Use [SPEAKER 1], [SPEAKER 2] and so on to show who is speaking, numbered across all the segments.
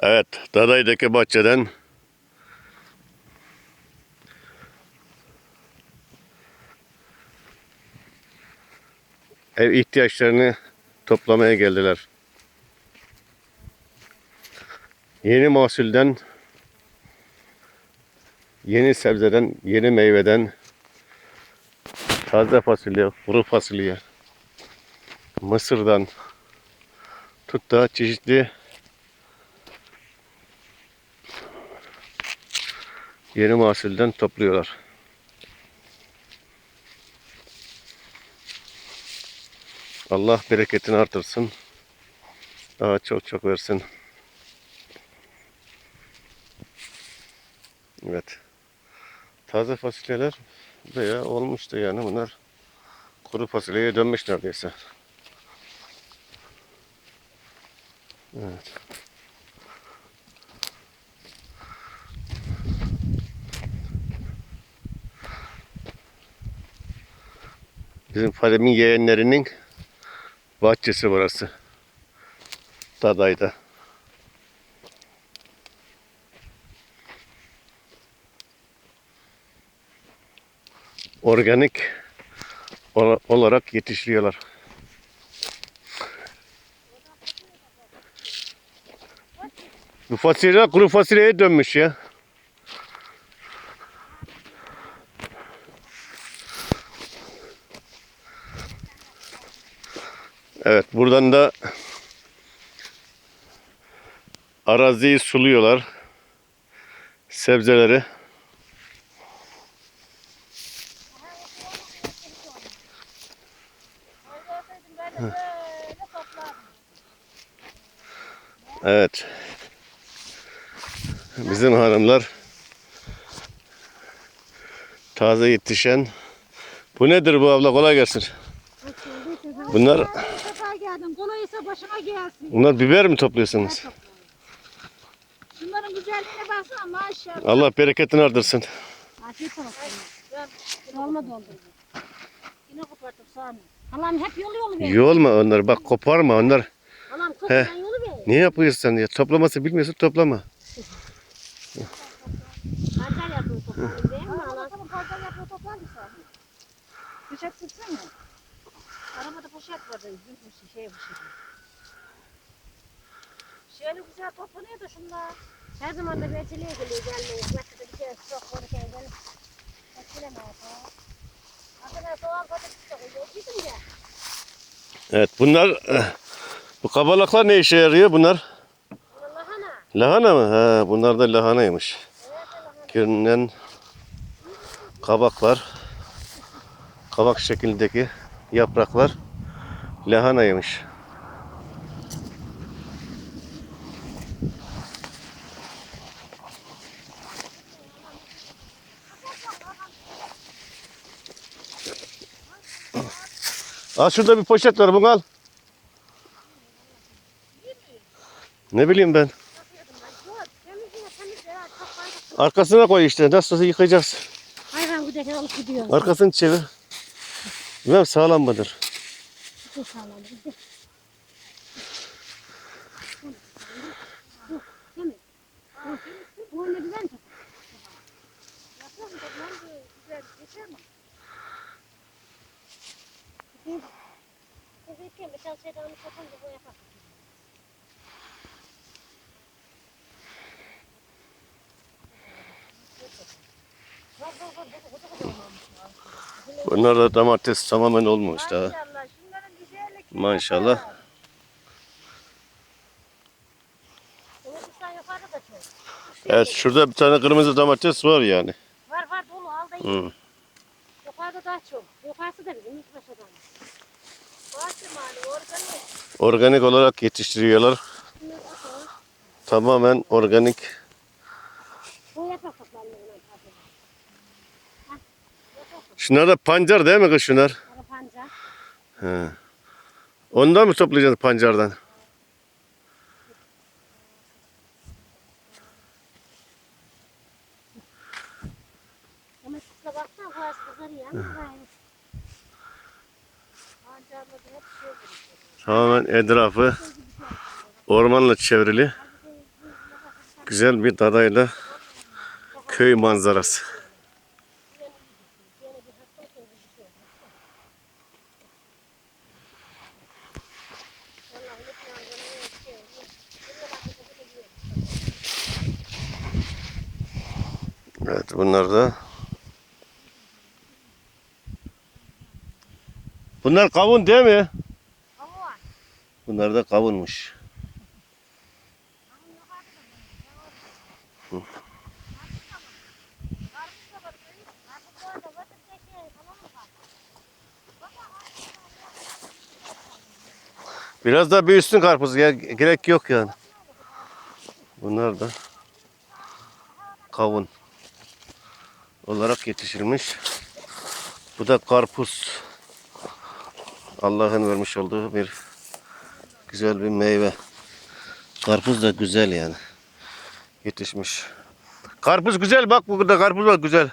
[SPEAKER 1] Evet, Daday'daki bahçeden ev ihtiyaçlarını toplamaya geldiler. Yeni mahsulden, yeni sebzeden, yeni meyveden, taze fasulye, kuru fasulye, mısırdan tut da çeşitli yeni mahsulden topluyorlar. Allah bereketini artırsın. Daha çok çok versin. Evet. Taze fasulyeler veya olmuştu yani bunlar kuru fasulyeye dönmüş neredeyse. Evet. Bizim Fadim'in yeğenlerinin bahçesi burası. Daday'da. Organik ola- olarak yetiştiriyorlar. Bu fasulye kuru fasulyeye dönmüş ya. Evet buradan da araziyi suluyorlar. Sebzeleri. Evet. Bizim hanımlar taze yetişen bu nedir bu abla kolay gelsin. Bunlar
[SPEAKER 2] başıma gelsin.
[SPEAKER 1] bunlar biber mi topluyorsunuz?
[SPEAKER 2] Şunların güzelliğine baksana maşallah.
[SPEAKER 1] Allah bereketini artırsın.
[SPEAKER 2] Afiyet olsun. Dolma doldurdum. Yine koparttım sağ mı? Halam hep yolu yolu veriyor.
[SPEAKER 1] Yolma onları bak koparma onlar.
[SPEAKER 2] Halam koparan yolu veriyor.
[SPEAKER 1] Ne yapıyorsun sen ya? Toplaması bilmiyorsun toplama.
[SPEAKER 2] Pancar yapıyor toplanıyor değil mi halam? Pancar yapıyor toplanıyor sağ Poşet sıksana. Arabada poşet var. Bir şey bu Şöyle güzel toplanıyor da şunlar. Her zaman da aceleye geliyor gelmeyiz. Başka da bir şey çok konuşan gelip. Aceleme yapar. Arkadaşlar soğan patates de koyuyor. Gidin de.
[SPEAKER 1] Evet bunlar eh, bu kabalaklar ne işe yarıyor bunlar?
[SPEAKER 2] Lahana.
[SPEAKER 1] Lahana mı? Ha, bunlar da lahanaymış. Görünen kabaklar. Kabak şeklindeki yapraklar lahanaymış. Aa şurada bir poşet var bunu al. Ne bileyim ben. Arkasına koy işte. Nasıl yıkayacağız.
[SPEAKER 2] Hayvan güzel alıp gidiyor.
[SPEAKER 1] Arkasını çevir. Bilmem sağlam mıdır?
[SPEAKER 2] Çok sağlam. Değil mi? Bu ne güzel mi? Yapalım da ben de güzel geçer mi? Kızıyken bir tane şeyden kapınca bu yapar.
[SPEAKER 1] Bunlar da domates tamamen olmamış daha.
[SPEAKER 2] Maşallah.
[SPEAKER 1] Evet şurada bir tane kırmızı domates var yani.
[SPEAKER 2] Var var dolu al da. Yukarıda daha çok. Yukarısı da bizim ilk. Bahçe mali organik.
[SPEAKER 1] Olarak yetiştiriyorlar. Tamamen organik. Şunlar da pancar değil mi kız şunlar?
[SPEAKER 2] Pancar.
[SPEAKER 1] He. Ondan mı toplayacaksın pancardan?
[SPEAKER 2] Domatesle baksana bu az kızarıyor ama gayet. Pancarla da hep şey olur.
[SPEAKER 1] Tamamen etrafı ormanla çevrili. Güzel bir dadayla köy manzarası. Evet bunlar da Bunlar kavun değil mi?
[SPEAKER 2] Ama
[SPEAKER 1] Bunlar da kavunmuş. Biraz daha büyüsün karpuz ya gerek yok yani. Bunlar da kavun olarak yetiştirilmiş. Bu da karpuz. Allah'ın vermiş olduğu bir güzel bir meyve. Karpuz da güzel yani. Yetişmiş. Karpuz güzel bak burada karpuz var güzel.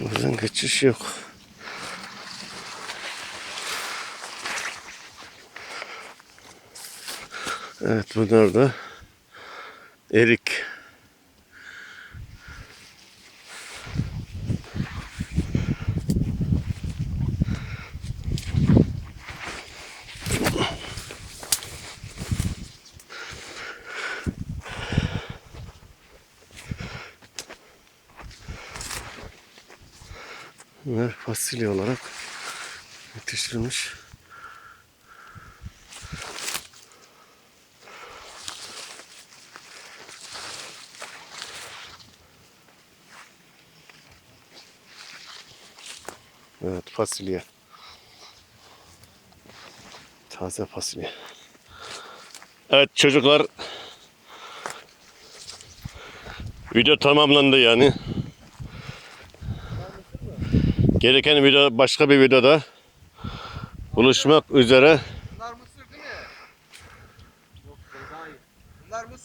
[SPEAKER 1] Buradan geçiş yok. Evet bunlar da erik. Bunlar fasulye olarak yetiştirilmiş. Evet fasulye. Taze fasulye. Evet çocuklar video tamamlandı yani. Gereken video başka bir videoda buluşmak üzere.